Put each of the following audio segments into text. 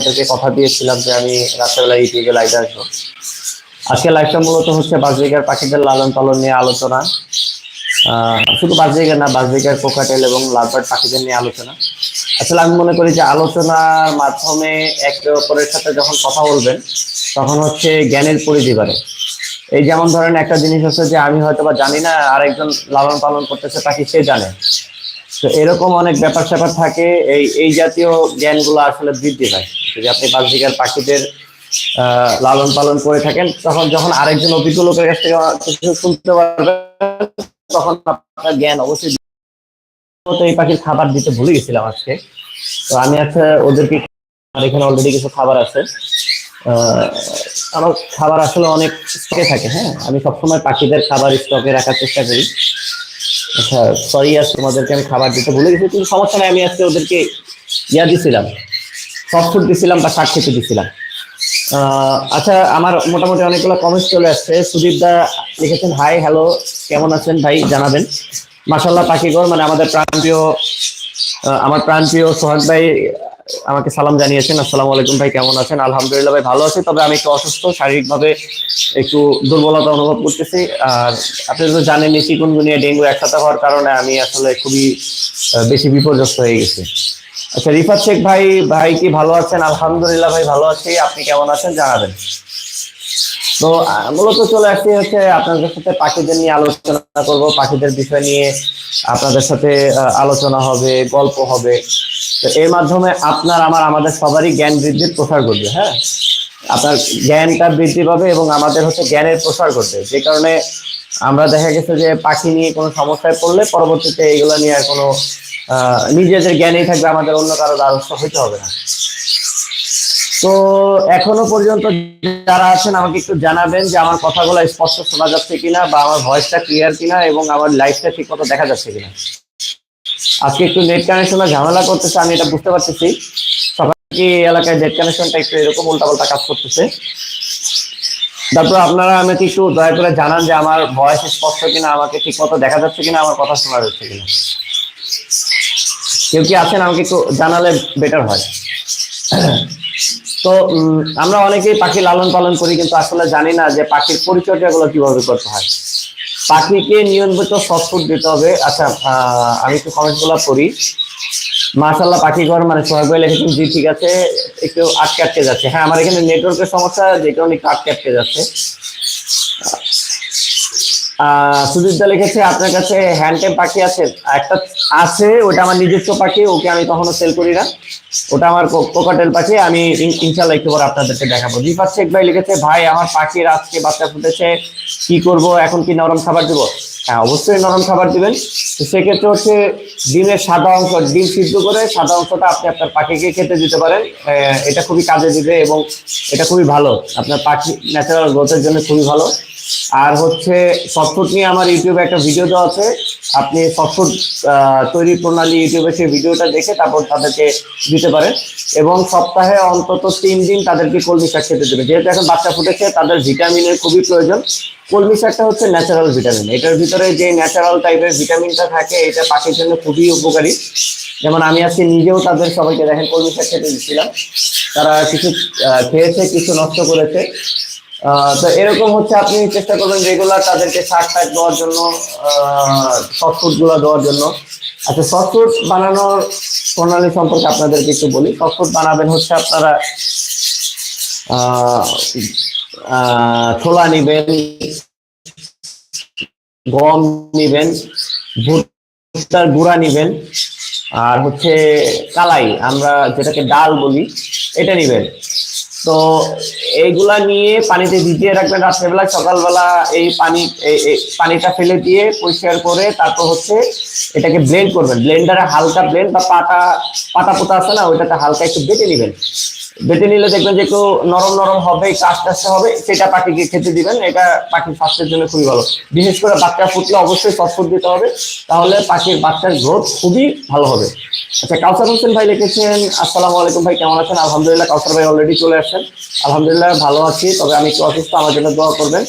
আপনাদেরকে কথা দিয়েছিলাম যে আমি রাত্রেবেলা ইউটিউবে লাইভে আসব। আজকে লাইভটা মূলত হচ্ছে বাজরিকার পাখিদের লালন পালন নিয়ে আলোচনা। শুধু বাজরিকার না, বাজরিকার কোকাটেল এবং লালবার্ড পাখিদের নিয়ে আলোচনা। আসলে আমি মনে করি যে আলোচনার মাধ্যমে একে অপরের সাথে যখন কথা বলবেন, তখন হচ্ছে জ্ঞানের পরিধি বাড়ে। এই যেমন ধরেন একটা জিনিস হচ্ছে যে আমি হয়তো বা জানি না আরেকজন লালন পালন করতেছে পাখি সে জানে। তো এরকম অনেক ব্যাপার স্যাপার থাকে, এই এই জাতীয় জ্ঞানগুলো আসলে বৃদ্ধি পায়। যদি আপনি বাজরিকার পাখিদের লালন পালন করে থাকেন, তখন যখন আরেকজন অভিজ্ঞ লোকের কাছ থেকে শুনতে পারবেন, তখন আপনার জ্ঞান অবশ্যই এই পাখির খাবার দিতে ভুলে গেছিলাম আজকে। তো আমি আজকে ওদেরকে আমার এখানে অলরেডি কিছু খাবার আছে। আমার খাবার আসলে অনেক স্টকে থাকে হ্যাঁ? আমি সবসময় পাখিদের খাবার স্টকে রাখার চেষ্টা করি। আচ্ছা সরি আজ তোমাদেরকে আমি খাবার দিতে ভুলে গেছি, কিন্তু সমস্যা নেই, আমি আজকে ওদেরকে ইয়া দিছিলাম। সফট দিছিলাম বা শাক খেতে দিছিলাম আচ্ছা আমার মোটামুটি অনেকগুলো কমেন্টস চলে আসছে। সুদীপ দা লিখেছেন হাই হ্যালো কেমন আছেন ভাই? জানাবেন। মাসাল্লাহ পাখিগর মানে আমাদের প্রাণপ্রিয় আমার প্রাণপ্রিয় সোহাগ ভাই আমাকে সালাম জানিয়েছেন। আসসালামু আলাইকুম ভাই, কেমন আছেন? আলহামদুলিল্লাহ ভাই, ভালো আছি। তবে আমি একটু অসুস্থ, শারীরিকভাবে একটু দুর্বলতা অনুভব করতেছি। আর আপনি তো জানেন চিকুনগুনিয়া ডেঙ্গু একসাথে হওয়ার কারণে আমি আসলে খুবই বেশি বিপর্যস্ত হয়ে গেছি। আচ্ছা রিফাত শেখ ভাই ভাই কি ভালো আছেন? আলহামদুলিল্লাহ ভাই ভালো আছি। আপনি কেমন আছেন? জানাবেন। তো মূলত চলে আসছি হচ্ছে আপনাদের সাথে পাখিদের নিয়ে আলোচনা করব, পাখিদের বিষয় নিয়ে আপনাদের সাথে আলোচনা হবে, গল্প হবে। তো এর মাধ্যমে আপনার, আমার, আমাদের সবারই জ্ঞান বৃদ্ধির প্রসার ঘটবে হ্যাঁ? আপনার জ্ঞানটা বৃদ্ধি পাবে এবং আমাদের হচ্ছে জ্ঞানের প্রসার ঘটবে। যে কারণে আমরা দেখা গেছে যে পাখি নিয়ে কোনো সমস্যায় পড়লে পরবর্তীতে এইগুলো নিয়ে আর কোনো নিজেদের জ্ঞানেই থাকবে, আমাদের অন্য কারও দ্বারস্থ হইতে হবে না। তো এখনও পর্যন্ত যারা আছেন, আমাকে একটু জানাবেন যে আমার কথাগুলো স্পষ্ট শোনা যাচ্ছে কিনা বা আমার ভয়েসটা ক্লিয়ার কিনা এবং আমার লাইফটা ঠিক মতো দেখা যাচ্ছে কিনা। আজকে একটু নেট কানেকশনে ঝামেলা করতেছে, আমি এটা বুঝতে পারতেছি। এই এলাকায় নেট কানেকশনটা একটু এরকম উল্টাপাল্টা কাজ করতেছে। তারপর আপনারা আমাকে একটু দয়া করে জানান যে আমার ভয়েস স্পষ্ট কিনা, আমাকে ঠিক মতো দেখা যাচ্ছে কিনা, আমার কথা শোনা যাচ্ছে কিনা। কেউ কি আছেন? আমাকে একটু জানালে বেটার হয়। তো আমরা অনেকেই পাখি লালন পালন করি, কিন্তু আসলে জানি না যে পাখির পরিচর্যাগুলো কীভাবে করতে হয়। পাখিকে নিয়মিত সফট দিতে হবে। আচ্ছা আমি একটু কমেন্টগুলো করি মাশাল্লাহ পাখি ঘর মানে সোহাগ ভাই লিখেছেন, জি, ঠিক আছে। একটু আটকে আটকে যাচ্ছে। হ্যাঁ আমার এখানে নেটওয়ার্কের সমস্যা, যে কারণে একটু আটকে আটকে যাচ্ছে। আহ, সুদীপ দা লিখেছে আপনার কাছে হ্যান্ডটেম পাখি আছে? একটা আছে ওটা আমার নিজস্ব পাখি ওকে আমি কখনো সেল করি না। ওটা আমার কোকাটেল পাখি আমি ইন- ইনশাল্লাহ একটু পরে আপনাদেরকে দেখাবো। দীপাক শেখ ভাই লিখেছে ভাই আমার পাখির আজকে বাচ্চা ফুটেছে কি করব? এখন কি নরম খাবার দেবো? হ্যাঁ অবশ্যই নরম খাবার দিবেন। তো সেক্ষেত্রে হচ্ছে ডিমের সাদা অংশ ডিম সিদ্ধ করে সাদা অংশটা আপনি আপনার পাখিকে খেতে দিতে পারেন। এটা খুবই কাজে দিবে এবং এটা খুবই ভালো। আপনার পাখি ন্যাচারাল গ্রোথের জন্য খুবই ভালো। আর হচ্ছে সফটফুড নিয়ে আমার ইউটিউবে একটা ভিডিও দেওয়া আছে। আপনি সফটফুড তৈরি প্রণালী ইউটিউবে সেই ভিডিওটা দেখে তারপর তাদেরকে দিতে পারেন। এবং সপ্তাহে অন্তত তিন দিন তাদেরকে কলমি শাক খেতে দেবে। যেহেতু এখন বাচ্চা ফুটেছে, তাদের ভিটামিনের খুবই প্রয়োজন। কলমি শাকটা হচ্ছে ন্যাচারাল ভিটামিন এটার ভিতরে যে ন্যাচারাল টাইপের ভিটামিনটা থাকে, এটা পাখির জন্য খুবই উপকারী। যেমন আমি আজকে নিজেও তাদের সবাইকে দেখেন কলমি শাক খেতে দিচ্ছিলাম তারা কিছু খেয়েছে, কিছু নষ্ট করেছে। তো এরকম হচ্ছে আপনি চেষ্টা করবেন রেগুলার তাদেরকে শাক টাক দেওয়ার জন্য সফট ফুডগুলো দেওয়ার জন্য। আচ্ছা সফট ফুড বানানোর প্রণালী সম্পর্কে আপনাদেরকে একটু বলি। সফট ফুড বানাবেন হচ্ছে আপনারা ছোলা নিবেন, গম নিবেন, ভুট্টার গুঁড়া নিবেন, আর হচ্ছে কালাই, আমরা যেটাকে ডাল বলি, এটা নিবেন। তো এইগুলা নিয়ে পানিতে ভিজিয়ে রাখবেন রাত্রেবেলা, সকালবেলা এই পানি পানিটা ফেলে দিয়ে পরিষ্কার করে তারপর হচ্ছে এটাকে ব্লেন্ড করবেন। ব্লেন্ডারে হালকা ব্লেন্ড বা পাটা, পাতা পোতা আছে না ওইটাকে হালকা একটু বেটে নেবেন। বেটে নিলে দেখবেন যে একটু নরম নরম হবে আস্তে আস্তে হবে, সেটা পাখিকে খেতে দিবেন। এটা পাখির স্বাস্থ্যের জন্য খুবই ভালো। বিশেষ করে বাচ্চা ফুটলে অবশ্যই ফসফট দিতে হবে, তাহলে পাখির বাচ্চার গ্রোথ খুবই ভালো হবে। আচ্ছা কাউসার হোসেন ভাই লিখেছেন, আসসালামু আলাইকুম ভাই, কেমন আছেন? আলহামদুলিল্লাহ, কাউসার ভাই অলরেডি চলে আসছেন। আলহামদুলিল্লাহ, ভালো আছি, তবে আমি একটু অসুস্থ, আমার জন্য দোয়া করবেন।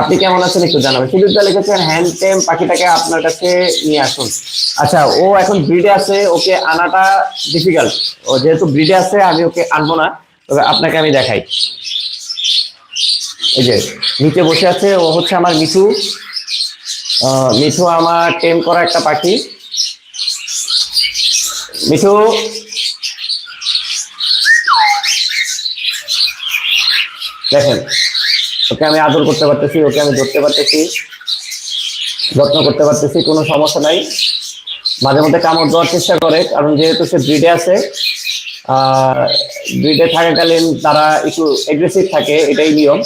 আপনি কেমন আছেন একটু জানাবেন। সুদীপদা লিখেছেন, হ্যান্ড টেম পাখিটাকে আপনার কাছে নিয়ে আসুন। আচ্ছা ও এখন ব্রিডে আছে, ওকে আনাটা ডিফিকাল্ট ও যেহেতু ব্রিডে আছে, আমি ওকে আনব না, তবে আপনাকে আমি দেখাই। এই যে, নিচে বসে আছে, ও হচ্ছে আমার মিঠু। মিঠু আমার টেম করা একটা পাখি। মিঠু। দেখেন, ওকে আমি আদর করতে পারতেছি, ওকে আমি ধরতে পারতেছি, যত্ন করতে পারতেছি, কোনো সমস্যা নাই। মাঝে মধ্যে কামড় দেওয়ার চেষ্টা করে, কারণ যেহেতু সে ব্রিডে আছে ব্রিডে থাকাকালীন তারা একটু এগ্রেসিভ থাকে, এটাই নিয়ম।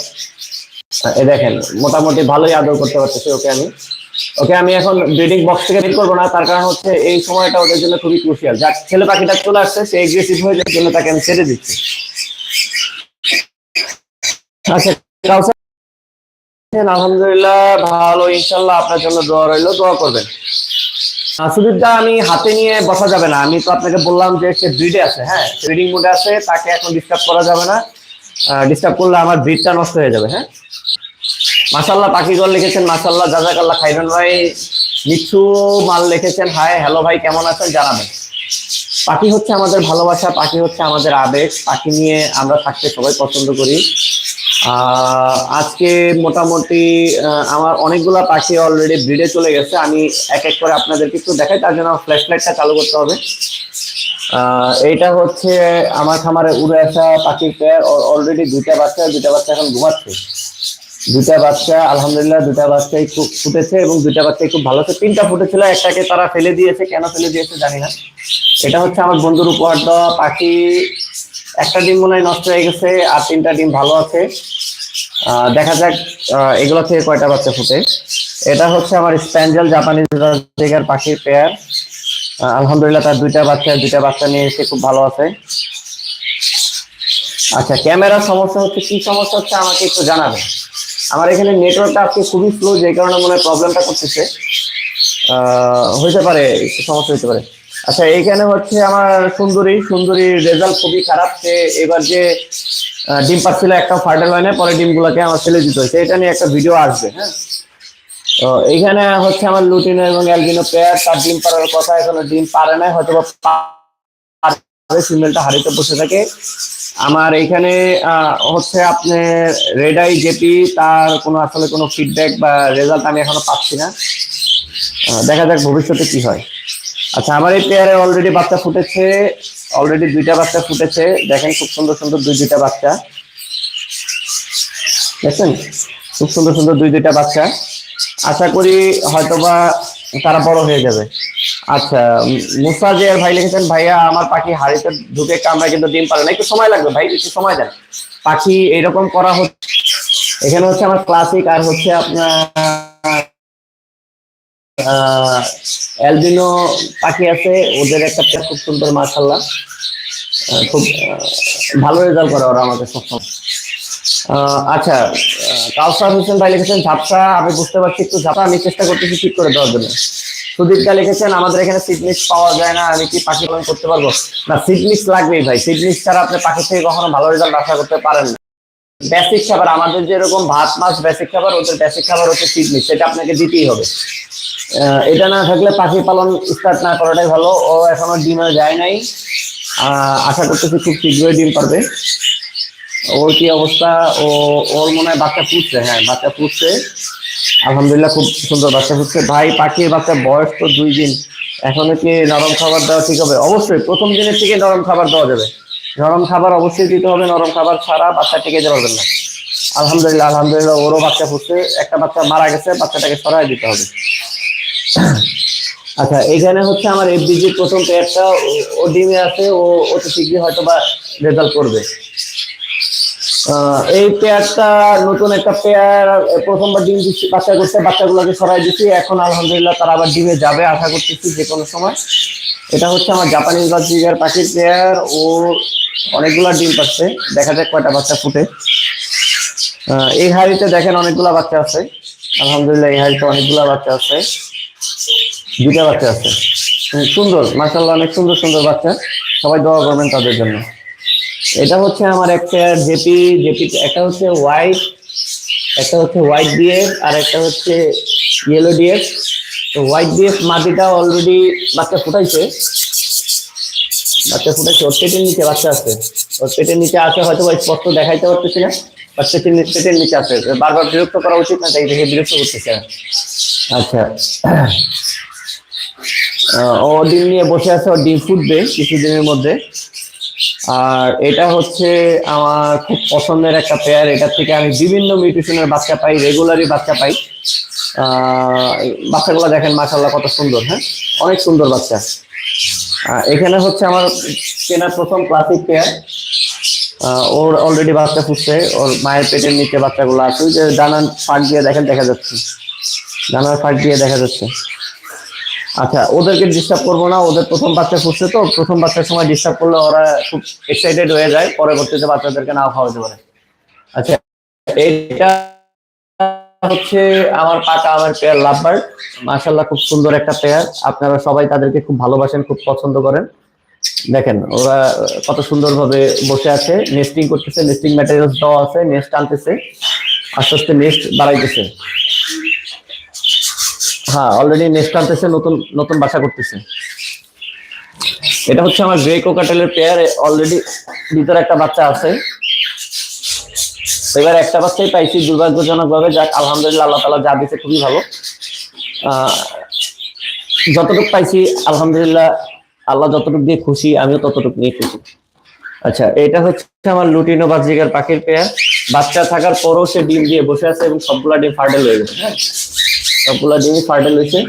এ দেখেন, মোটামুটি ভালোই আদর করতে পারতেছি ওকে আমি। ওকে আমি এখন ব্রিডিং বক্স থেকে বের করব না, তার কারণ হচ্ছে এই সময়টা ওদের জন্য খুবই ক্রুশিয়াল যার ছেলে পাখিটা চলে আসছে, সে এগ্রেসিভ হয়ে যাওয়ার জন্য তাকে আমি ছেড়ে দিচ্ছি। আচ্ছা আলহামদুলিল্লাহ, ভালো, ইনশাল্লাহ আপনার জন্য দোয়া রইল, দোয়া করবেন। সুদীপদা, আমি হাতে নিয়ে বসা যাবে না, আমি তো আপনাকে বললাম যে সে ব্রিডে আছে হ্যাঁ? ব্রিডিং মোডে আছে, তাকে এখন ডিস্টার্ব করা যাবে না। ডিস্টার্ব করলে আমার ব্রিডটা নষ্ট হয়ে যাবে হ্যাঁ? মাসাল্লাহ পাখিগর লিখেছেন মাসাল্লাহ জাজাকাল্লাহ খাইরুন ভাই। মিঠু মাল লিখেছেন, হাই, হ্যালো ভাই, কেমন আছেন? জানাবেন। পাখি হচ্ছে আমাদের ভালোবাসা, পাখি হচ্ছে আমাদের আবেগ। পাখি নিয়ে আমরা থাকতে সবাই পছন্দ করি। আজকে মোটামুটি আমার অনেকগুলা পাখি অলরেডি ব্রিডে চলে গেছে। আমি এক এক করে আপনাদেরকে একটু দেখাই, তার জন্য ফ্ল্যাশ লাইটটা চালু করতে হবে। এইটা হচ্ছে আমার খামারে উড়ে আসা পাখির পেয়ার অলরেডি দুইটা বাচ্চা দুইটা বাচ্চা এখন ঘুমাচ্ছে। দুইটা বাচ্চা, আলহামদুলিল্লাহ দুটা বাচ্চাই খুব ফুটেছে এবং দুটা বাচ্চাই খুব ভালো। আছে তিনটা ফুটেছিল, একটাকে তারা ফেলে দিয়েছে। কেন ফেলে দিয়েছে জানি না। এটা হচ্ছে আমার বন্ধুর উপহার দেওয়া পাখি। একটা ডিম মনে হয় নষ্ট হয়ে গেছে আর তিনটা ডিম ভালো আছে। দেখা যাক এগুলো থেকে কয়টা বাচ্চা ফুটে। এটা হচ্ছে আমার স্প্যাঞ্জেল জাপানিজ জায়গার পাখির পেয়ার। আলহামদুলিল্লাহ তার দুইটা বাচ্চা দুইটা বাচ্চা নিয়ে এসে খুব ভালো আছে। আচ্ছা ক্যামেরার সমস্যা হচ্ছে, কি সমস্যা হচ্ছে আমাকে একটু জানাবেন। আমার এখানে নেটওয়ার্কটা আজকে খুবই স্লো যে কারণে মনে হয় প্রবলেমটা করতেছে। হইতে পারে সমস্যা হতে পারে। আচ্ছা এইখানে হচ্ছে আমার সুন্দরী সুন্দরীর রেজাল্ট খুবই খারাপ। সে এবার যে ডিম পাচ্ছিল একটা ফার্টার লাইনে, পরে ডিমগুলোকে আমার ফেলে দিতে হয়েছে। এটা নিয়ে একটা ভিডিও আসবে হ্যাঁ। তো এইখানে হচ্ছে আমার লুটিনো এবং অ্যালবিনো পেয়ার তার ডিম পাড়ার কথা এখনও ডিম পারে না হয়তো বা ফিমেলটা হারিতে বসে থাকে। আমার এখানে হচ্ছে আপনার রেড আই জেপি তার কোনো আসলে কোনো ফিডব্যাক বা রেজাল্ট আমি এখনও পাচ্ছি না। দেখা যাক ভবিষ্যতে কি হয়। আচ্ছা আমার এই পেয়ারে অলরেডি বাচ্চা ফুটেছে অলরেডি দুইটা বাচ্চা ফুটেছে। দেখেন খুব সুন্দর সুন্দর দুই দুইটা বাচ্চা। দেখছেন খুব সুন্দর সুন্দর দুই দুইটা বাচ্চা। আশা করি হয়তোবা তারা বড় হয়ে যাবে। আচ্ছা উম, মুসা জিয়ার ভাই লিখেছেন ভাইয়া আমার পাখি হাড়িতে ঢুকে কামড়ায় কিন্তু ডিম পারে না। একটু সময় লাগবে ভাই একটু সময় দেন। পাখি এরকম করা হচ্ছে এখানে হচ্ছে আমার ক্লাসিক আর হচ্ছে আপনার অ্যালবিনো পাখি আছে ওদের একটা খুব সুন্দর মার্শাল্লাহ খুব ভালো রেজাল্ট করে ওরা আমাদের সবসময়। আচ্ছা কাউসার হোসেন ভাই লিখেছেন ঝাপসা আমি বুঝতে পারছি একটু ঝাপসা আমি চেষ্টা করতেছি ঠিক করে দেওয়ার জন্য। সুদীপ দা লিখেছেন, আমাদের এখানে সিডমিক্স পাওয়া যায় না, আমি কি পাখি পালন করতে পারব? না সিডমিক্স লাগবেই ভাই। সিডমিক্স ছাড়া আপনি পাখি থেকে কখনো ভালো রেজাল্ট আশা করতে পারেন না। বেসিক খাবার, আমাদের যেরকম ভাত, মাছ বেসিক খাবার, ওদের বেসিক খাবার হচ্ছে সিডমিক্স সেটা আপনাকে দিতেই হবে। এটা না থাকলে পাখি পালন স্টার্ট না করাটাই ভালো। ও এখনও ডিমে যায় নাই। আশা করতেছি খুব শীঘ্রই ডিম পারবে। ওর কি অবস্থা? ও, ওর মনে হয় বাচ্চা ফুটছে হ্যাঁ বাচ্চা ফুটছে আলহামদুলিল্লাহ খুব সুন্দর বাচ্চা ফুটছে ভাই, পাখির বাচ্চা, বয়স তো দুই দিন। এখনও কি নরম খাবার দেওয়া ঠিক হবে? অবশ্যই, প্রথম দিনের থেকে নরম খাবার দেওয়া যাবে। নরম খাবার অবশ্যই দিতে হবে, নরম খাবার ছাড়া বাচ্চা টিকে যেতে পারবেন না। আলহামদুলিল্লাহ আলহামদুলিল্লাহ, ওরও বাচ্চা ফুটছে একটা বাচ্চা মারা গেছে, বাচ্চাটাকে সরাই দিতে হবে। আচ্ছা এখানে হচ্ছে আমার এফবিজির প্রথম পেয়ারটা ও- ডিমে আছে, ও অত শীঘ্রই হয়তো বা রেজাল্ট করবে। এই পেয়ারটা নতুন একটা পেয়ার, প্রথমবার ডিম দিচ্ছি, বাচ্চা করতে বাচ্চাগুলোকে সরাই দিচ্ছি। এখন আলহামদুলিল্লাহ তারা আবার ডিমে যাবে, আশা করতেছি যে কোনো সময়। এটা হচ্ছে আমার জাপানি বাজিগার পাখির পেয়ার। ও অনেকগুলা ডিম পাচ্ছে, দেখা যাক কয়টা বাচ্চা ফুটে। এই হাড়িতে দেখেন অনেকগুলা বাচ্চা আছে। আলহামদুলিল্লাহ, এই হাড়িতে অনেকগুলা বাচ্চা আছে। দুইটা বাচ্চা আছে। সুন্দর মাসাল্লাহ অনেক সুন্দর সুন্দর বাচ্চা। সবাই দোয়া করবেন তাদের জন্য। এটা হচ্ছে আমার একটা জেপি জেপি, একটা হচ্ছে হোয়াইট একটা হচ্ছে হোয়াইট ডিএফ আর একটা হচ্ছে ইয়েলো ডিএফ তো হোয়াইট ডিএফ মাটিটা অলরেডি বাচ্চা ফুটাইছে। বাচ্চা ফুটাইছে, ওর পেটের নিচে বাচ্চা আছে। ওর পেটের নিচে আছে, হয়তো স্পষ্ট দেখাইতে পারতেছি না বা পেটের নিচে আছে। বারবার বিরক্ত করা উচিত না, তাই দেখে বিরক্ত করতেছে। আচ্ছা। ও ডিম নিয়ে বসে আছে, ও ডিম ফুটবে কিছুদিনের মধ্যে। আর এটা হচ্ছে আমার খুব পছন্দের একটা পেয়ার এটা থেকে আমি বিভিন্ন মিউটিশনের বাচ্চা পাই রেগুলারই বাচ্চা পাই। বাচ্চাগুলো দেখেন মাশাল্লাহ কত সুন্দর হ্যাঁ? অনেক সুন্দর বাচ্চা। এখানে হচ্ছে আমার কেনা প্রথম ক্লাসিক পেয়ার ওর অলরেডি বাচ্চা ফুটছে, ওর মায়ের পেটের নিচে বাচ্চাগুলো আছে। যে ডানার ফাঁক দিয়ে দেখেন, দেখা যাচ্ছে। ডানার ফাঁক দিয়ে দেখা যাচ্ছে। আচ্ছা ওদেরকে ডিস্টার্ব করব না, ওদের প্রথম বাচ্চা ফুটছে তো, প্রথম বাচ্চার সময় ডিস্টার্ব করলে ওরা খুব এক্সাইটেড হয়ে যায়, পরবর্তীতে বাচ্চাদেরকে নাও খাওয়াতে পারে। আচ্ছা এটা হচ্ছে আমার পাকা আমার পেয়ার লাভবার্ড মাশাল্লাহ খুব সুন্দর একটা পেয়ার। আপনারা সবাই তাদেরকে খুব ভালোবাসেন, খুব পছন্দ করেন। দেখেন, ওরা কত সুন্দরভাবে বসে আছে নেস্টিং করতেছে নেস্টিং ম্যাটেরিয়ালস দেওয়া আছে নেস্ট আনতেছে, আস্তে আস্তে নেস্ট বাড়াইতেছে। হ্যাঁ অলরেডি নেক্সট আনতেছে, নতুন নতুন বাসা করতেছে। এটা হচ্ছে আমার গ্রে কোকাটেলের পেয়ার অলরেডি ভিতরে একটা বাচ্চা আছে। এবার একটা বাচ্চাই পাইছি দুর্ভাগ্যজনক ভাবে যাক, আলহামদুলিল্লাহ, আল্লাহ তালা যা দিছে খুবই ভালো। যতটুকু পাইছি, আলহামদুলিল্লাহ, আল্লাহ যতটুকু দিয়ে খুশি, আমিও ততটুকু নিয়ে খুশি। আচ্ছা এটা হচ্ছে আমার লুটিনো বাজিকার পাখির পেয়ার বাচ্চা থাকার পরও সে ডিম দিয়ে বসে আছে এবং সবগুলা ডিম ফার্টেল হয়ে গেছে। হ্যাঁ সবগুলা ডিমই ফার্টেল হয়েছে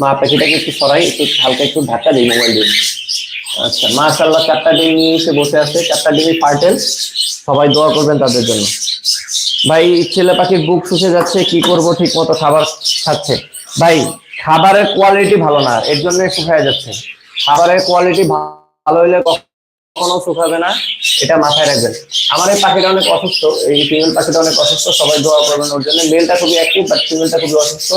মা পাখিটাকে একটু সরাই, একটু হালকা একটু ধাক্কা দিই মোবাইল দিয়ে। আচ্ছা মাশাল্লাহ চারটা ডিম নিয়ে এসে বসে আছে। চারটা ডিমই ফার্টেল সবাই দোয়া করবেন তাদের জন্য। ভাই, ছেলে পাখির বুক শুষে যাচ্ছে, কি করব ঠিক মতো খাবার খাচ্ছে? ভাই, খাবারের কোয়ালিটি ভালো না, এর জন্য শুকায় যাচ্ছে। খাবারের কোয়ালিটি ভালো হলে কখনো শুকাবে না। এটা মাথায় রাখবেন। আমার এই পাখিটা অনেক অসুস্থ, এই ফিমেল পাখিটা অনেক অসুস্থ, সবাই দোয়া করবেন ওর জন্য। মেলটা খুবই অ্যাক্টিভ বাট ফিমেলটা খুবই অসুস্থ।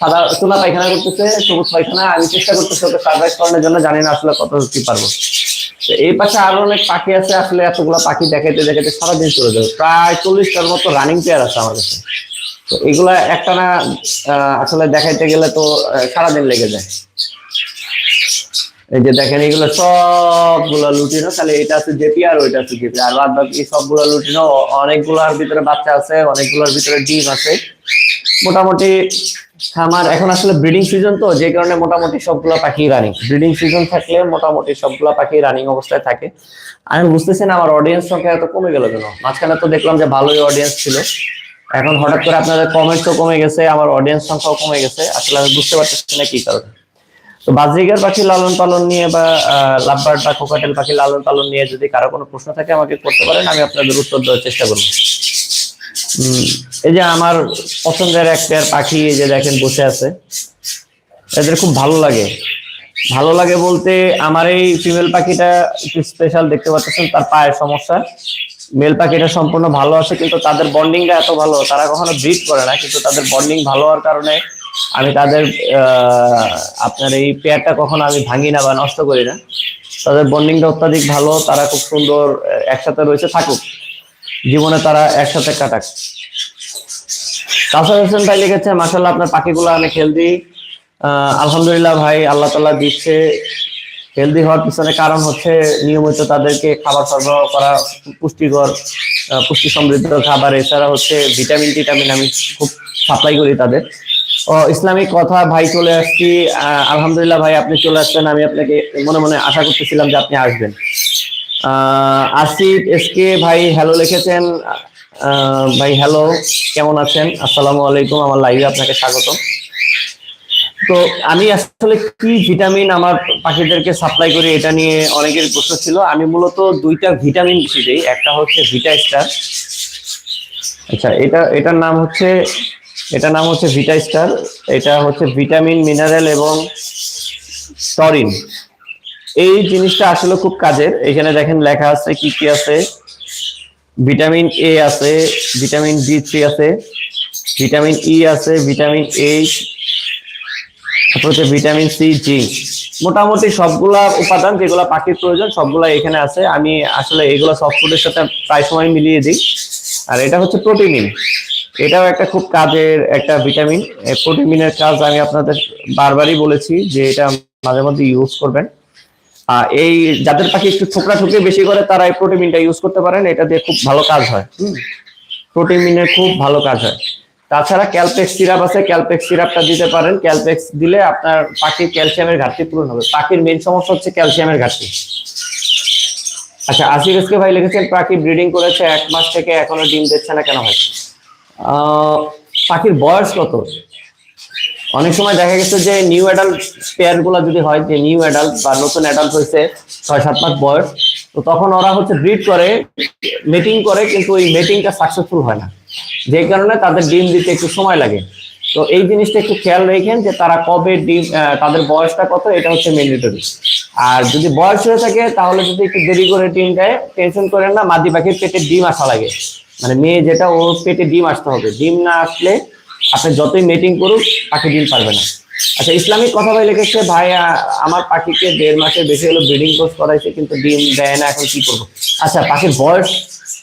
সাদা সোনা পায়খানা করতেছে, সবুজ পায়খানা, আমি চেষ্টা করতেছি ওকে সারপ্রাইজ করানোর জন্য, জানি না আসলে কত কি পারব। তো এই পাশে আরও অনেক পাখি আছে, আসলে এতগুলো পাখি দেখাইতে দেখাইতে সারাদিন চলে যাবে। প্রায় চল্লিশটার মতো রানিং পেয়ার আছে আমার কাছে। তো এগুলা একটা না আসলে দেখাইতে গেলে তো সারাদিন লেগে যায়। এই যে দেখেন, এগুলো সবগুলো লুটিনো, খালি এটা আছে জেপি আর ওইটা আছে জেপি। আর বাদ বাকি সবগুলো লুটিনো, অনেকগুলোর ভিতরে বাচ্চা আছে, অনেকগুলোর ভিতরে ডিম আছে। মোটামুটি খামার, এখন আসলে ব্রিডিং সিজন তো, যে কারণে মোটামুটি সবগুলো পাখি রানিং ব্রিডিং সিজন থাকলে মোটামুটি সবগুলো পাখি রানিং অবস্থায় থাকে। আমি বুঝতেছি না, আমার অডিয়েন্স সংখ্যা এত কমে গেল কেন? মাঝখানে তো দেখলাম যে ভালোই অডিয়েন্স ছিল। এখন হঠাৎ করে আপনাদের কমেন্টসও কমে গেছে, আমার অডিয়েন্স সংখ্যাও কমে গেছে। আসলে আমি বুঝতে পারতেছি না কি কারণে। তো বাজরিগার পাখি লালন পালন নিয়ে বা লাভবার্ড বা কোকাটেল পাখি লালন পালন নিয়ে যদি কারও কোনো প্রশ্ন থাকে আমাকে করতে পারেন, আমি আপনাদের উত্তর দেওয়ার চেষ্টা করব। এই যে আমার পছন্দের এক পেয়ার পাখি এই যে দেখেন বসে আছে, এদের খুব ভালো লাগে। ভালো লাগে বলতে আমার এই ফিমেল পাখিটা একটু স্পেশাল দেখতে পাচ্ছেন, তার পায়ের সমস্যা। মেল পাখিটা সম্পূর্ণ ভালো আছে, কিন্তু তাদের বন্ডিংটা এত ভালো, তারা কখনো ব্রিড করে না, কিন্তু তাদের বন্ডিং ভালো হওয়ার কারণে আমি তাদের আপনার এই পেয়ারটা কখনো আমি ভাঙি না বা নষ্ট করি না। তাদের বন্ডিংটা অত্যাধিক ভালো, তারা খুব সুন্দর একসাথে রয়েছে, থাকুক। জীবনে তারা একসাথে কাটাক। কাসার হোসেন ভাই লিখেছে মাসাল্লাহ আপনার পাখিগুলো অনেক হেলদি আলহামদুলিল্লাহ ভাই, আল্লাহ তাল্লাহ দিচ্ছে। হেলদি হওয়ার পিছনে কারণ হচ্ছে নিয়মিত তাদেরকে খাবার সরবরাহ করা পুষ্টিকর পুষ্টি সমৃদ্ধ খাবার। এছাড়া হচ্ছে ভিটামিন, টিটামিন আমি খুব সাপ্লাই করি তাদের। ও, ইসলামিক কথা ভাই চলে আসছি। আলহামদুলিল্লাহ ভাই আপনি চলে আসছেন। আমি আপনাকে মনে মনে আশা করতেছিলাম যে আপনি আসবেন। আসিফ এসকে ভাই হ্যালো লিখেছেন। ভাই হ্যালো কেমন আছেন? আসসালামু আলাইকুম, আমার লাইভে আপনাকে স্বাগতম। তো আমি আসলে কি ভিটামিন আমার পাখিদেরকে সাপ্লাই করি এটা নিয়ে অনেকের প্রশ্ন ছিল। আমি মূলত দুইটা ভিটামিন বেশি দিই। একটা হচ্ছে ভিটা স্টার আচ্ছা এটা, এটার নাম হচ্ছে এটার নাম হচ্ছে ভিটা স্টার এটা হচ্ছে ভিটামিন মিনারেল এবং টরিন এই জিনিসটা আসলে খুব কাজের। এখানে দেখেন লেখা আছে কি কি আছে? ভিটামিন এ আছে ভিটামিন ডি থ্রি আছে ভিটামিন ই আছে ভিটামিন এইচ তারপর হচ্ছে ভিটামিন সি জি মোটামুটি সবগুলা উপাদান যেগুলো পাখির প্রয়োজন, সবগুলা এখানে আছে। আমি আসলে এগুলো সব ফুডের সাথে প্রায় সময় মিলিয়ে দিই। আর এটা হচ্ছে প্রোটিনিন এটাও একটা খুব কাজের একটা ভিটামিন। প্রোটিমিনের কাজ আমি আপনাদের বারবারই বলেছি যে এটা মাঝে মধ্যে ইউজ করবেন। আহ, এই যাদের পাখি একটু ঠোকরা ঠুকরি বেশি করে তারা এই প্রোটিনটা ইউজ করতে পারেন। এটা দিয়ে খুব ভালো কাজ হয়। প্রোটিনের খুব ভালো কাজ হয়। তাছাড়া ক্যালপেক্স সিরাপ আছে। ক্যালপেক্স সিরাপটা দিতে পারেন। ক্যালপেক্স দিলে আপনার পাখির ক্যালসিয়ামের ঘাটতি পূরণ হবে। পাখির মেন সমস্যা হচ্ছে ক্যালসিয়ামের ঘাটতি। আচ্ছা আসিফ এসকে ভাই লিখেছেন পাখি ব্রিডিং করেছে এক মাস থেকে এখনও ডিম দিচ্ছে না কেন আহ, পাখির বয়স কত? অনেক সময় দেখা গেছে যে নিউ অ্যাডাল্ট পেয়ারগুলা যদি হয়, যে নিউ অ্যাডাল্ট বা নতুন অ্যাডাল্ট হয়েছে, ছয়, সাত মাস বয়স, তো তখন ওরা হচ্ছে ব্রিড করে মেটিং করে, কিন্তু ওই মেটিংটা সাকসেসফুল হয় না। যে কারণে তাদের ডিম দিতে একটু সময় লাগে। তো এই জিনিসটা একটু খেয়াল রেখেন যে তারা কবে ডিম তাদের বয়সটা কত, এটা হচ্ছে ম্যান্ডেটরি আর যদি বয়স হয়ে থাকে, তাহলে যদি একটু দেরি করে ডিম দেয় টেনশন করেন না, মাদি পাখির পেটে ডিম আসা লাগে। মানে মেয়ে যেটা ওর পেটে ডিম আসতে হবে। ডিম না আসলে আপনি যতই মেটিং করুক, পাখি ডিম পারবে না। আচ্ছা ইসলামিক কথা ভাই লিখেছে, ভাই আমার পাখিকে দেড় মাসের বেশি হলো ব্রিডিং কোর্স করাইছে, কিন্তু ডিম দেয় না, এখন কি করব? আচ্ছা পাখির বয়স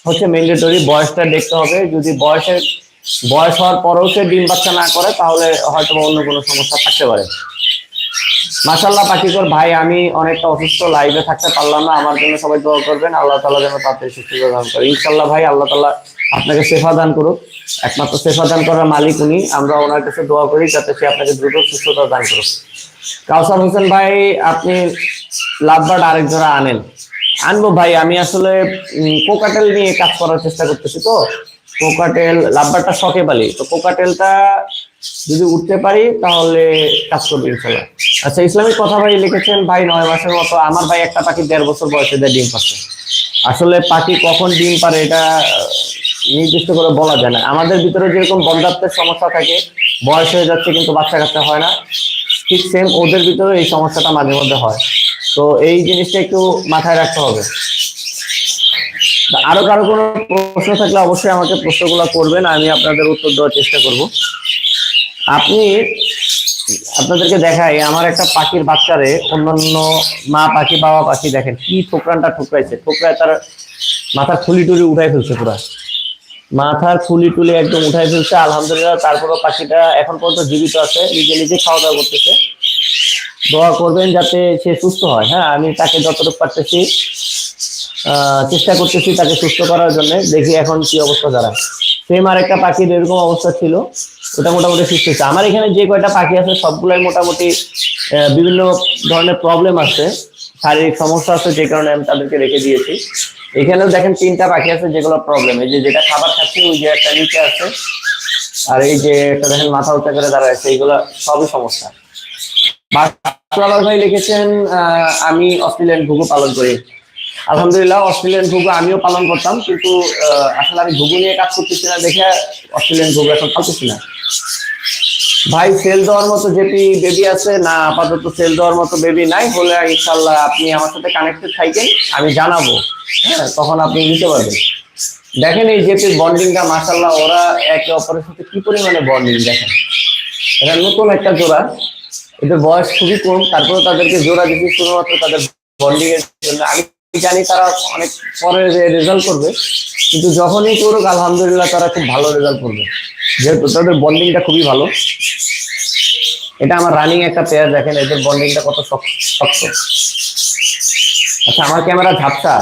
হচ্ছে ম্যান্ডেটরি বয়সটা দেখতে হবে। যদি বয়সের, বয়স হওয়ার পরেও সে ডিম বাচ্চা না করে, তাহলে হয়তো অন্য কোনো সমস্যা থাকতে পারে। মাসাল্লাহ পাখিকর ভাই, আমি অনেকটা অসুস্থ লাইভে থাকতে পারলাম না। আমার জন্য সবাই দোয়া করবেন। আল্লাহ তালা যেন তাড়াতাড়ি সুস্থতা দান করে। ইনশাল্লাহ ভাই, আল্লাহ তালা আপনাকে সেফা দান করুক। একমাত্র সেফা দান করার মালিক উনি। আমরা ওনার কাছে দোয়া করি যাতে সে আপনাকে দ্রুত সুস্থতা দান করুক। কাউসার হোসেন ভাই, আপনি লাভবার্ড আরেক জোড়া আনেন। আনব ভাই, আমি আসলে কোকাটেল নিয়ে কাজ করার চেষ্টা করতেছি তো। কোকাটেল লাভবারটা শখে পালি তো কোকাটেলটা যদি উঠতে পারি, তাহলে কাজ করবে ইনশাল্লাহ। আচ্ছা ইসলামিক কথা ভাই লিখেছেন, ভাই নয় মাসের মতো। আমার ভাই একটা পাখি দেড় বছর বয়সে দেয়, ডিম পাচ্ছে আসলে পাখি কখন ডিম পারে এটা নির্দিষ্ট করে বলা যায় না। আমাদের ভিতরে যেরকম বন্ধাত্মের সমস্যা থাকে, বয়স হয়ে যাচ্ছে কিন্তু বাচ্চা কাচ্চা হয় না। ঠিক সেম ওদের ভিতরে এই সমস্যাটা মাঝে মধ্যে হয়। তো এই জিনিসটা একটু মাথায় রাখতে হবে। আরও কারও কোনো প্রশ্ন থাকলে অবশ্যই আমাকে প্রশ্নগুলো করবেন, আমি আপনাদের উত্তর দেওয়ার চেষ্টা করব। আপনি আপনাদেরকে দেখাই, আমার একটা পাখির বাচ্চারে অন্যান্য মা পাখি, বাবা পাখি দেখেন, কি ঠোকরানটা ঠোকরাইছে। ঠোকরায় তার মাথার খুলি টুলি উঠাই ফেলছে পুরা। মাথার খুলি টুলি একদম উঠাই ফেলছে, আলহামদুলিল্লাহ, তারপরও পাখিটা এখন পর্যন্ত জীবিত আছে, নিজে নিজে খাওয়া দাওয়া করতেছে। দোয়া করবেন যাতে সে সুস্থ হয়। হ্যাঁ আমি তাকে যতটুকু পারতেছি চেষ্টা করতেছি তাকে সুস্থ করার জন্য। দেখি এখন কি অবস্থা দাঁড়ায়। সেম আর একটা পাখির এরকম অবস্থা ছিল। ওটা মোটামুটি সুস্থ হচ্ছে আমার এখানে যে কয়টা পাখি আছে সবগুলাই মোটামুটি বিভিন্ন ধরনের প্রবলেম আছে শারীরিক সমস্যা আছে যে কারণে আমি তাদেরকে রেখে দিয়েছি এখানেও দেখেন তিনটা পাখি আছে যেগুলো প্রবলেম এই যে যেটা খাবার খাচ্ছে ওই যে একটা নিচে আছে আর এই যে একটা দেখেন মাথা উঁচা করে দাঁড়ায় আছে এইগুলো সবই সমস্যা বাসুরাবাদ ভাই লিখেছেন আমি অস্ট্রেলিয়ান ঘুঘু পালন করি আলহামদুলিল্লাহ, অস্ট্রেলিয়ান ঘুঘু আমিও পালন করতাম, কিন্তু আসলে আমি ঘুঘু নিয়ে কাজ করতেছি না দেখে অস্ট্রেলিয়ান ঘুঘু এখন পালতেছি না। ভাই সেল দেওয়ার মতো যেটি বেবি আছে? না, আপাতত সেল দেওয়ার মতো বেবি নাই, হলে ইনশাল্লাহ আপনি আমার সাথে কানেক্টেড থাকেন, আমি জানাব হ্যাঁ তখন আপনি নিতে পারবেন। দেখেন এই জেপির বন্ডিংটা মাসাল্লাহ ওরা একে অপরের সাথে কি পরিমাণে বন্ডিং দেখেন? এটা নতুন একটা জোড়া, এদের বয়স খুবই কম তারপরে তাদেরকে জোড়া দিচ্ছি, শুধুমাত্র তাদের বন্ডিং এর জন্য। আমি জানি তারা অনেক পরে রেজাল্ট করবে, কিন্তু যখনই করুক, আলহামদুলিল্লাহ তারা খুব ভালো রেজাল্ট করবে। যেহেতু তাদের বন্ডিংটা খুবই ভালো। এটা আমার রানিং একটা পেয়ার দেখেন, এদের বন্ডিংটা কত শক্ত। আচ্ছা আমার ক্যামেরা ঝাপসা।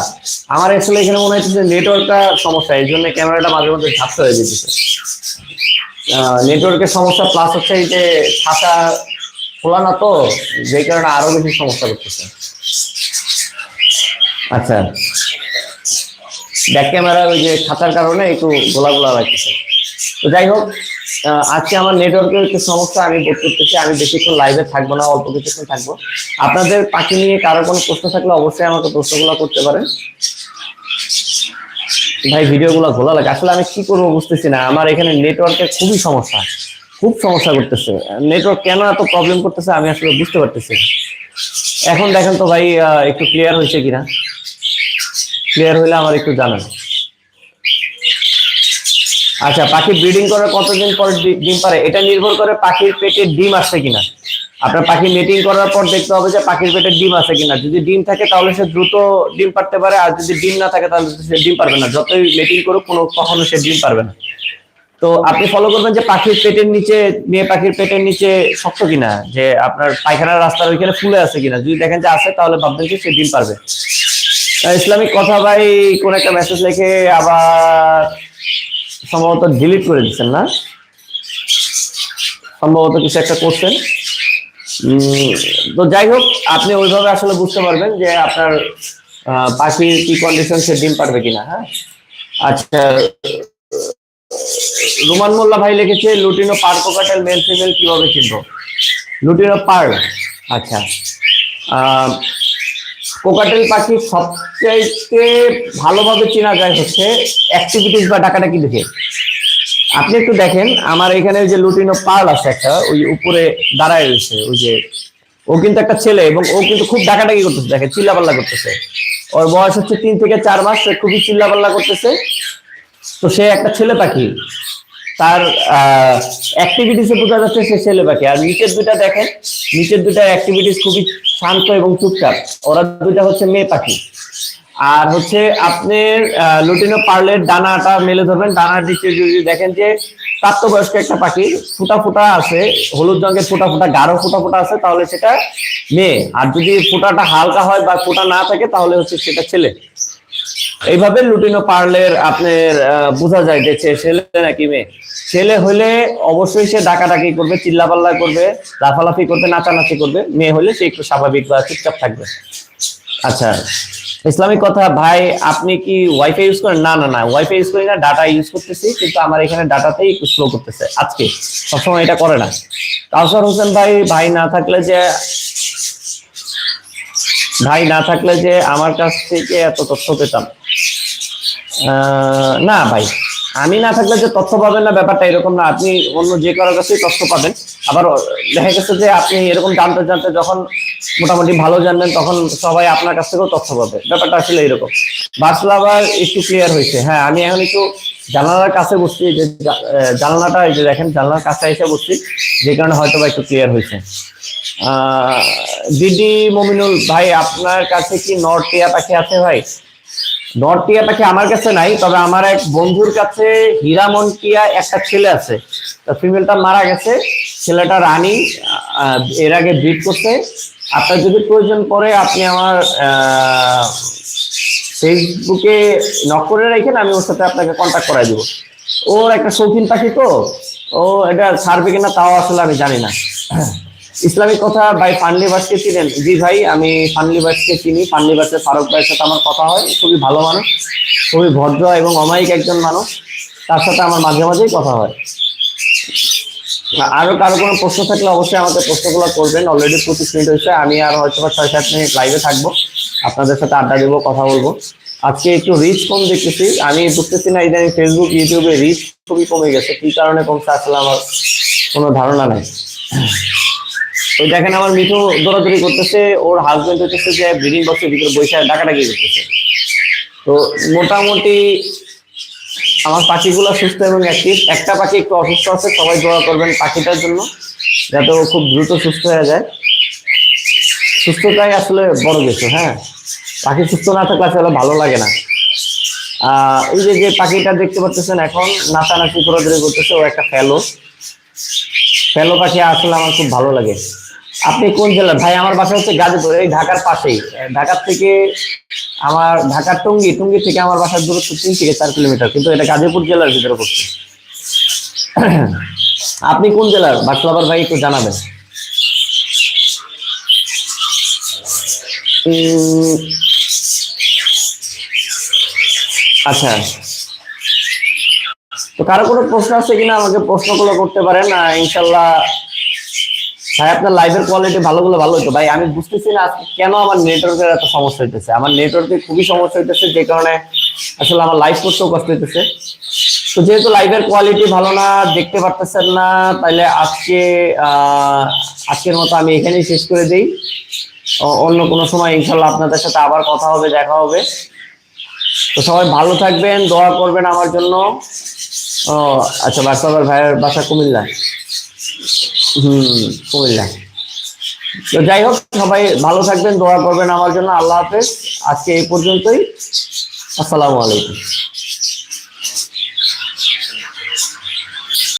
আমার আসলে এখানে মনে হচ্ছে যে নেটওয়ার্কটা সমস্যা, এই জন্য ক্যামেরাটা মাঝে মধ্যে ঝাপসা হয়ে যেতেছে। নেটওয়ার্কের সমস্যা প্লাস হচ্ছে এই যে খাতা খোলা না তো, যেই কারণে আরও বেশি সমস্যা করতেছে। আচ্ছা। ব্যাক ক্যামেরা, ওই যে খাতার কারণে একটু গোলা গোলা লাগতেছে। তো যাই হোক আজকে আমার নেটওয়ার্কের একটু সমস্যা, আমি বোধ করতেছি আমি বেশিক্ষণ লাইভে থাকব না, অল্প কিছুক্ষণ থাকব। আপনাদের পাখি নিয়ে কারও কোনো প্রশ্ন থাকলে অবশ্যই আমাকে প্রশ্নগুলো করতে পারেন। ভাই, ভিডিওগুলো ঘোলা লাগে। আসলে আমি কি করব বুঝতেছি না। আমার এখানে নেটওয়ার্কের খুবই সমস্যা, খুব সমস্যা করতেছে। নেটওয়ার্ক কেন এত প্রবলেম করতেছে আমি আসলে বুঝতে পারতেছি এখন দেখেন তো ভাই একটু ক্লিয়ার হয়েছে কিনা। ক্লিয়ার হলে আমার একটু জানান। আচ্ছা পাখি ব্রিডিং করার কতদিন পর ডিম পারে? এটা নির্ভর করে পাখির পেটে ডিম আসছে কিনা। আপনার পাখি নেটিং করার পর দেখতে হবে যে পাখির পেটে ডিম আছে কিনা। যদি ডিম থাকে তাহলে সে দ্রুত ডিম পারতে পারে, আর যদি ডিম না থাকে তাহলে সে ডিম পারবে না। যতই নেটিং করুক, কোনো কখনো সে ডিম পারবে না। তো আপনি ফলো করবেন যে পাখির পেটের নিচে, মেয়ে পাখির পেটের নিচে শক্ত কিনা, যে আপনার পায়খানার রাস্তার ওইখানে ফুলে আছে কিনা। যদি দেখেন যে আছে, তাহলে ভাববেন যে সে ডিম পারবে ইসলামিক কথা ভাই কোন একটা মেসেজ লিখে আবার সম্ভবত ডিলিট করে দিচ্ছেন না? সম্ভবত কিছু একটা করছেন। তো যাই হোক, আপনি ওইভাবে আসলে বুঝতে পারবেন যে আপনার পাখির কি কন্ডিশন সে ডিম পারবে কিনা হ্যাঁ? আচ্ছা রোমান মোল্লা ভাই লিখেছে, লুটিনো পার কোকাটেল মেল ফিমেল কীভাবে চিনবো লুটিনো পার আচ্ছা। কোকাটেল পাখি সবচাইতে ভালোভাবে চেনা যায় হচ্ছে অ্যাক্টিভিটিস বা ডাকাডাকি দেখে। আপনি একটু দেখেন, আমার এখানে যে লুটিনো পার্ল আছে একটা, ওই উপরে দাঁড়ায় রয়েছে, ওই যে, ও কিন্তু একটা ছেলে এবং ও কিন্তু খুব ডাকাডাকি করতেছে দেখে চিল্লাপাল্লা করতেছে। ওর বয়স হচ্ছে তিন থেকে চার মাস, সে খুবই চিল্লাপাল্লা করতেছে। তো সে একটা ছেলে পাখি, তার অ্যাক্টিভিটিসে বোঝা যাচ্ছে সে ছেলে পাখি। আর নিচের দুটা দেখেন, নিচের দুটা অ্যাক্টিভিটিস খুবই শান্ত এবং চুপচাপ। ওরা দুইটা হচ্ছে মেয়ে পাখি। আর হচ্ছে আপনি লুটিনো পার্লের ডানাটা মেলে ধরবেন। ডানার দিকে যদি দেখেন যে প্রাপ্তবয়স্ক একটা পাখি, ফুটা ফুটা আছে, হলুদ রঙের ফুটা ফুটা, গাঢ় ফুটা ফুটা আছে, তাহলে সেটা মেয়ে। আর যদি ফুটাটা হালকা হয় বা ফুটা না থাকে, তাহলে হচ্ছে সেটা ছেলে। এইভাবে লুটিনো পার্লের আপনার বোঝা যায় যে ছেলে নাকি মেয়ে। ছেলে হলে অবশ্যই সে ডাকাডাকি করবে, চিল্লাপাল্লা করবে, লাফালাফি করবে, নাচানাচি করবে। মেয়ে হলে সে একটু স্বাভাবিক বা চুপচাপ থাকবে। আচ্ছা ইসলামিক কথা, ভাই, আপনি কি ওয়াইফাই ইউজ করেন? না না না ওয়াইফাই ইউজ করি না ডাটা ইউজ করতেছি, কিন্তু আমার এখানে ডাটাতেই একটু স্লো করতেছে আজকে। সবসময় এটা করে না। কাউসার হোসেন ভাই ভাই না থাকলে যে ভাই না থাকলে যে আমার কাছ থেকে এত তথ্য পেতাম। না ভাই, আমি না থাকলে যে তথ্য পাবেন না, ব্যাপারটা এরকম না। আপনি অন্য যে কারোর কাছেই তথ্য পাবেন। আবার দেখা গেছে যে আপনি এরকম জানতে জানতে যখন মোটামুটি ভালো জানবেন, তখন সবাই আপনার কাছ থেকেও তথ্য পাবে। ব্যাপারটা আসলে এরকম। বাসলা আবার একটু ক্লিয়ার হয়েছে। হ্যাঁ আমি এখন একটু জানালার কাছে বসছি, যে জানালাটা এই যে দেখেন, জানালার কাছে এসে বসছি। যে কারণে হয়তো বা একটু ক্লিয়ার হয়েছে। দিদি মমিনুল, ভাই, আপনার কাছে কি নর্থ টিয়া পাখি আছে ভাই? নর্থ টিয়া পাখি আমার কাছে নাই, তবে আমার এক বন্ধুর কাছে হীরামন টিয়া একটা ছেলে আছে। তো ফিমেলটা মারা গেছে, ছেলেটা রানী এর আগে ব্রিড করছে। আপনার যদি প্রয়োজন পড়ে, আপনি আমার ফেসবুকে নক করে রাখেন, আমি ওর সাথে আপনাকে কন্ট্যাক্ট করাই দিব। ওর একটা শৌখিন পাখি তো, ও এটা ছাড়বে কিনা তাও আসলে আমি জানি না। ইসলামিক কথা ভাই ফানলি বাসকে চিনেন জি ভাই, আমি ফানলি বাসকে চিনি। ফানলি বাসের ফারুক ভাইয়ের সাথে আমার কথা হয়। খুবই ভালো মানুষ, খুবই ভদ্র এবং অমায়িক একজন মানুষ। তার সাথে আমার মাঝে মাঝেই কথা হয়। আরও কারও কোনো প্রশ্ন থাকলে অবশ্যই আমাকে প্রশ্নগুলো করবেন। অলরেডি পঁচিশ মিনিট হয়েছে। আমি আর হয়তো বা ছয় সাত মিনিট লাইভে থাকব। আপনাদের সাথে আড্ডা দেবো, কথা বলব। আজকে একটু রিচ কম দেখতেছি। আমি বুঝতেছি না, ইদানিং ফেসবুক ইউটিউবে রিচ খুবই কমে গেছে। কি কারণে কমছে আসলে আমার কোনো ধারণা নাই। ওই দেখেন আমার মিঠু দৌড়াদৌড়ি করতেছে, ওর হাজবেন্ড হচ্ছে যে ব্রিডিং বক্সের ভিতরে বৈশাখ ডাকাডাকি করতেছে। তো মোটামুটি আমার পাখিগুলো সুস্থ এবং অ্যাক্টিভ একটা পাখি একটু অসুস্থ আছে, সবাই দোয়া করবেন পাখিটার জন্য, যাতে ও খুব দ্রুত সুস্থ হয়ে যায়। সুস্থতাই আসলে বড় কিছু হ্যাঁ? পাখি সুস্থ না থাকলে আসলে ভালো লাগে না। এই যে যে পাখিটা দেখতে পাচ্ছেন এখন, নাচানাচি দৌড়াদৌড়ি করতেছে, ও একটা ফেলো। ফেলো পাখি আসলে আমার খুব ভালো লাগে। আপনি কোন জেলার ভাই, আমার বাসা হচ্ছে গাজীপুর, এই ঢাকার পাশেই। ঢাকার থেকে আমার, ঢাকার টঙ্গী টঙ্গী থেকে আমার বাসার দূরত্ব তিন থেকে চার কিলোমিটার, কিন্তু এটা গাজীপুর জেলার ভিতরে পড়ছে। আপনি কোন জেলার? বাসলাবার ভাই, একটু জানাবেন। আচ্ছা। তো কারও কোনো প্রশ্ন আছে কিনা? আমাকে প্রশ্নগুলো করতে পারেন ইনশাল্লাহ ভাই, আপনার লাইভের কোয়ালিটি ভালোগুলো ভালো হতো ভাই, আমি বুঝতেছি না কেন আমার নেটওয়ার্কের এত সমস্যা হইতেছে। আমার নেটওয়ার্কে খুবই সমস্যা হইতেছে, যে কারণে আসলে আমার লাইভ করতেও কষ্ট হইতেছে। তো যেহেতু লাইভের কোয়ালিটি ভালো না, দেখতে পারতেছেন না তাহলে আজকে আজকের মতো আমি এখানেই শেষ করে দিই। অন্য কোনো সময় ইনশাল্লাহ আপনাদের সাথে আবার কথা হবে, দেখা হবে। তো সবাই ভালো থাকবেন, দোয়া করবেন আমার জন্য। ও আচ্ছা বাসাবার ভাইয়ের বাসা কুমিল্লা হুম তো যাই হোক, সবাই ভালো থাকবেন, দোয়া করবেন আমার জন্য। আল্লাহ হাফেজ। আজকে এই পর্যন্তই। আসসালামু আলাইকুম।